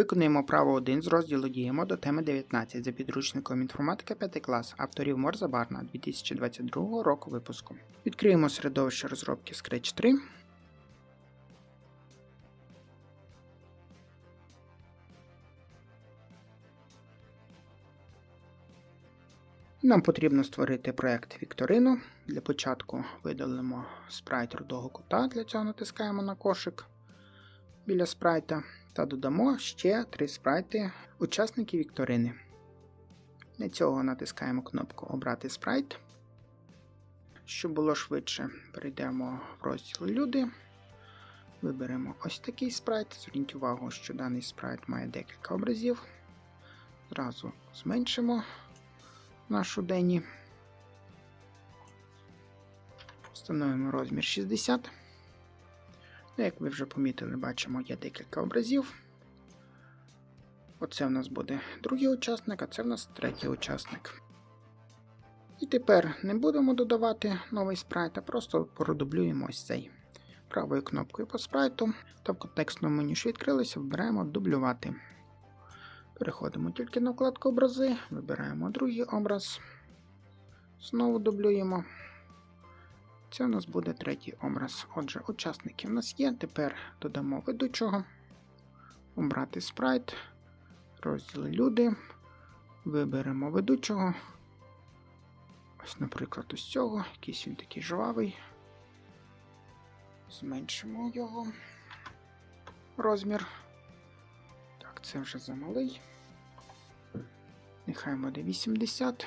Виконуємо право 1 з розділу Діємо до теми 19 за підручником інформатика 5 клас авторів Морза Барна 2022 року випуску. Відкриємо середовище розробки Scratch 3. Нам потрібно створити проект Вікторину. Для початку видалимо спрайт рудого кута, для цього натискаємо на кошик біля спрайта та додамо ще три спрайти учасників Вікторини. Для цього натискаємо кнопку Обрати спрайт. Щоб було швидше, перейдемо в розділ Люди. Виберемо ось такий спрайт. Зверніть увагу, що даний спрайт має декілька образів. Зразу зменшимо нашу Дені. Встановимо розмір 60. Ну, як ви вже помітили, бачимо, є декілька образів. Оце в нас буде другий учасник, а це в нас третій учасник. І тепер не будемо додавати новий спрайт, а просто продублюємо ось цей. Правою кнопкою по спрайту та в контекстному меню, що відкрилося, вибираємо дублювати. Переходимо тільки на вкладку образи, вибираємо другий образ. Знову дублюємо. Це у нас буде третій образ. Отже, учасники в нас є. Тепер додамо ведучого, обрати спрайт, розділ люди. Виберемо ведучого. Ось, наприклад, ось цього. Якийсь він такий жвавий. Зменшимо його розмір. Так, це вже замалий. Нехай буде 80.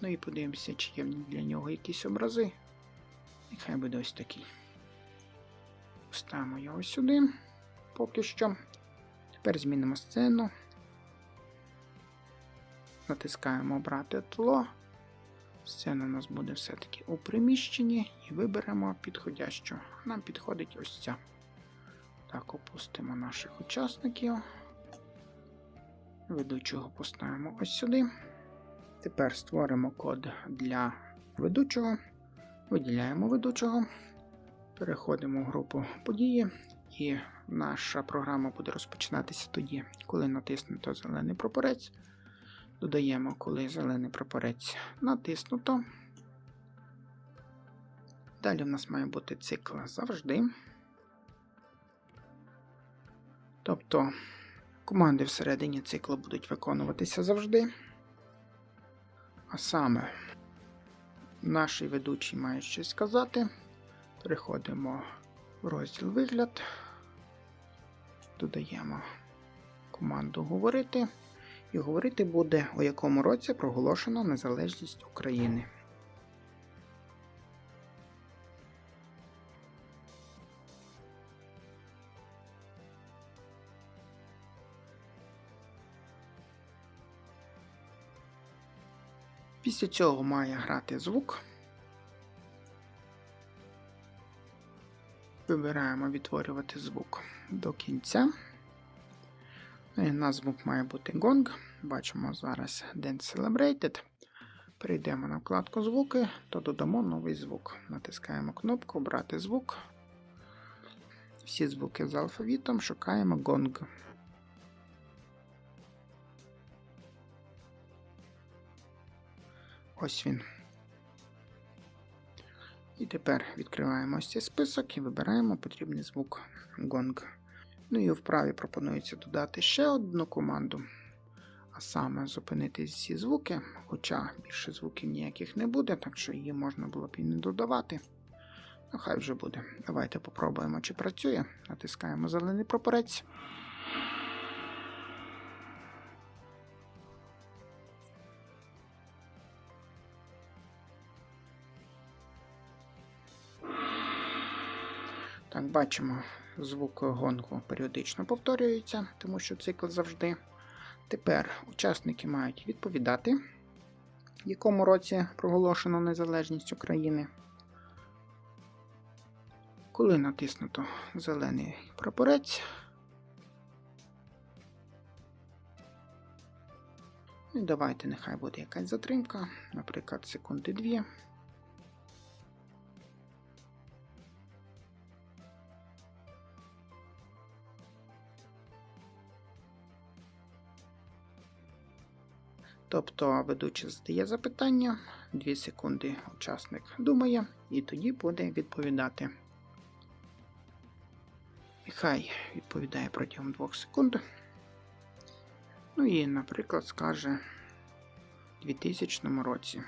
Ну і подивимося, чи є для нього якісь образи. Нехай буде ось такий. Поставимо його сюди поки що. Тепер змінимо сцену. Натискаємо Обрати тло. Сцена у нас буде все-таки у приміщенні і виберемо підходящу. Нам підходить ось ця. Так, опустимо наших учасників. Ведучого поставимо ось сюди. Тепер створимо код для ведучого, виділяємо ведучого, переходимо в групу події, і наша програма буде розпочинатися тоді, коли натиснуто зелений прапорець. Додаємо, коли зелений прапорець натиснуто. Далі в нас має бути цикл завжди. Тобто команди всередині циклу будуть виконуватися завжди. А саме, наш ведучий має щось сказати. Переходимо в розділ вигляд, додаємо команду Говорити. І говорити буде, у якому році проголошено незалежність України. Після цього має грати звук. Вибираємо відтворювати звук до кінця. І на звук має бути гонг. Бачимо зараз Dance Celebrated. Перейдемо на вкладку звуки та додамо новий звук. Натискаємо кнопку Брати звук. Всі звуки з алфавітом шукаємо гонг. Ось він. І тепер відкриваємо ось цей список і вибираємо потрібний звук гонг. Ну і вправі пропонується додати ще одну команду, а саме зупинити всі звуки, хоча більше звуків ніяких не буде, так що її можна було б і не додавати. Ну, хай вже буде. Давайте попробуємо, чи працює. Натискаємо зелений прапорець. Так, бачимо, звук гонгу періодично повторюється, тому що цикл завжди. Тепер учасники мають відповідати, в якому році проголошено незалежність України. Коли натиснуто зелений прапорець. І давайте нехай буде якась затримка, наприклад, секунди дві. Тобто ведучий задає запитання, 2 секунди учасник думає, і тоді буде відповідати. Нехай відповідає протягом 2 секунд. Ну і, наприклад, скаже у 2000 році.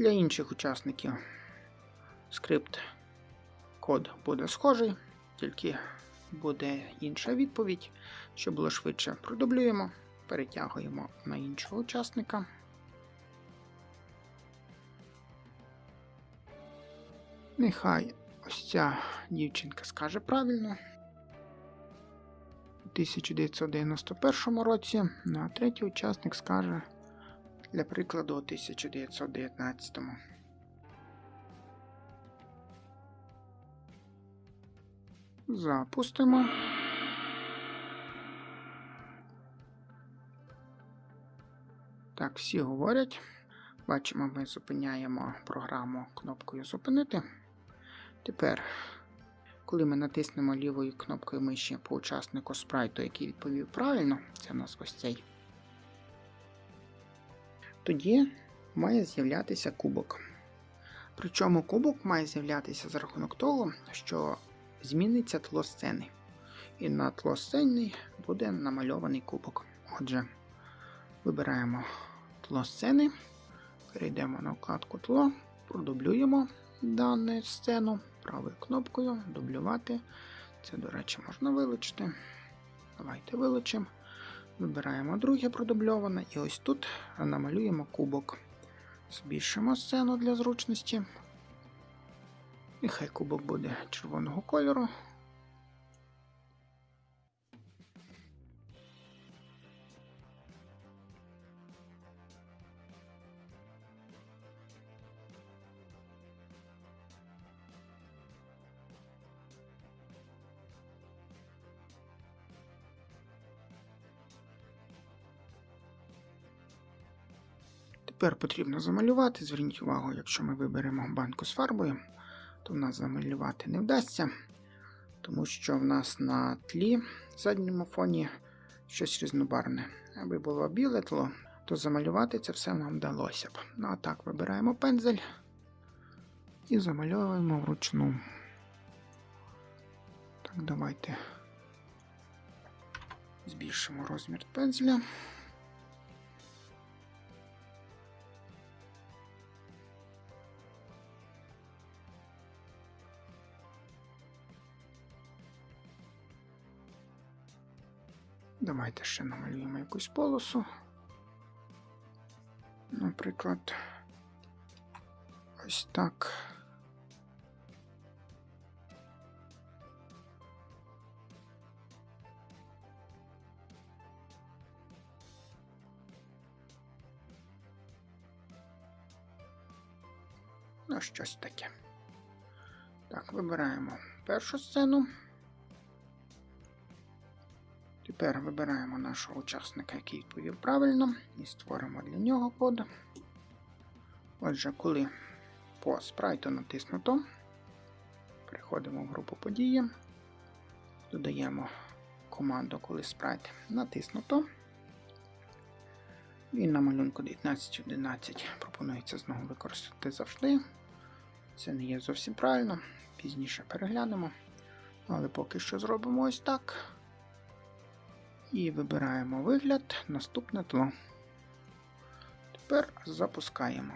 Для інших учасників скрипт код буде схожий, тільки буде інша відповідь. Щоб було швидше, продублюємо, перетягуємо на іншого учасника. Нехай ось ця дівчинка скаже правильно. У 1991 році, ну, а третій учасник скаже для прикладу у 1919. Запустимо. Так, всі говорять. Бачимо, ми зупиняємо програму кнопкою Зупинити. Тепер, коли ми натиснемо лівою кнопкою миші по учаснику спрайту, який відповів правильно, це у нас ось цей, тоді має з'являтися кубок. Причому кубок має з'являтися за рахунок того, що зміниться тло сцени. І на тло сцени буде намальований кубок. Отже, вибираємо тло сцени, перейдемо на вкладку тло, продублюємо дану сцену правою кнопкою Дублювати. Це, до речі, можна вилучити. Давайте вилучимо. Вибираємо друге продубльоване, і ось тут намалюємо кубок. Збільшимо сцену для зручності. І хай кубок буде червоного кольору. Тепер потрібно замалювати. Зверніть увагу, якщо ми виберемо банку з фарбою, то в нас замалювати не вдасться, тому що в нас на тлі задньому фоні щось різнобарне. Аби було біле тло, то замалювати це все нам вдалося б. Ну а так, вибираємо пензель і замальовуємо вручну. Так, давайте збільшимо розмір пензля. Давайте ще намалюємо якусь полосу. Наприклад, ось так. Ну, щось таке. Так, вибираємо першу сцену. Тепер вибираємо нашого учасника, який відповів правильно, і створимо для нього код. Отже, коли по спрайту натиснуто, переходимо в групу події, додаємо команду, коли спрайт натиснуто. І на малюнку 1911 пропонується знову використати завжди. Це не є зовсім правильно, пізніше переглянемо. Але поки що зробимо ось так. І вибираємо вигляд, наступне тло. Тепер запускаємо.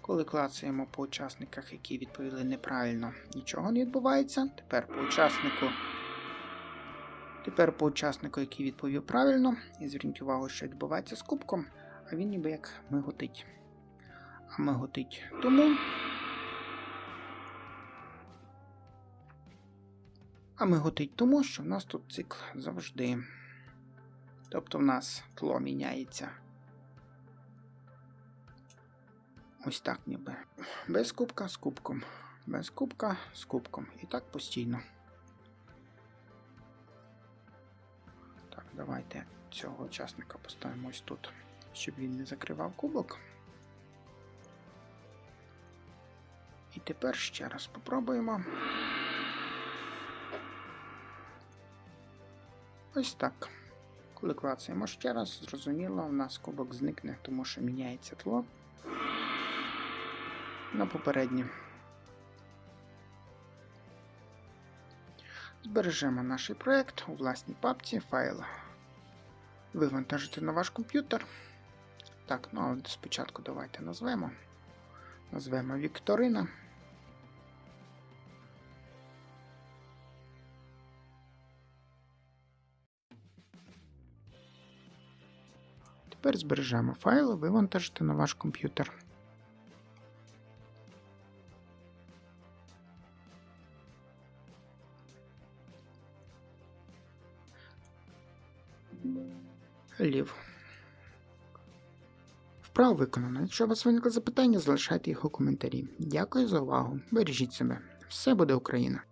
Коли клацаємо по учасниках, які відповіли неправильно, нічого не відбувається. Тепер по учаснику. Тепер по учаснику, який відповів правильно, і зверніть увагу, що відбувається з кубком, а він ніби як миготить. А миготить тому. А миготить тому, що в нас тут цикл завжди. Тобто в нас тло міняється. Ось так ніби. Без кубка з кубком. Без кубка з кубком. І так постійно. Так, Давайте цього учасника поставимо ось тут, щоб він не закривав кубок. І тепер ще раз попробуємо. Ось так. Коли клацаємо ще раз, зрозуміло, у нас кубок зникне, тому що міняється тло на попереднє. Збережемо наш проект у власній папці файл. Вивантажити на ваш комп'ютер. Так, ну але спочатку давайте назвемо. Назвемо Вікторина. Тепер збережемо файл, вивантажити на ваш комп'ютер. Лів. Вправо виконано. Якщо у вас виникли запитання, залишайте їх у коментарі. Дякую за увагу. Бережіть себе. Все буде Україна!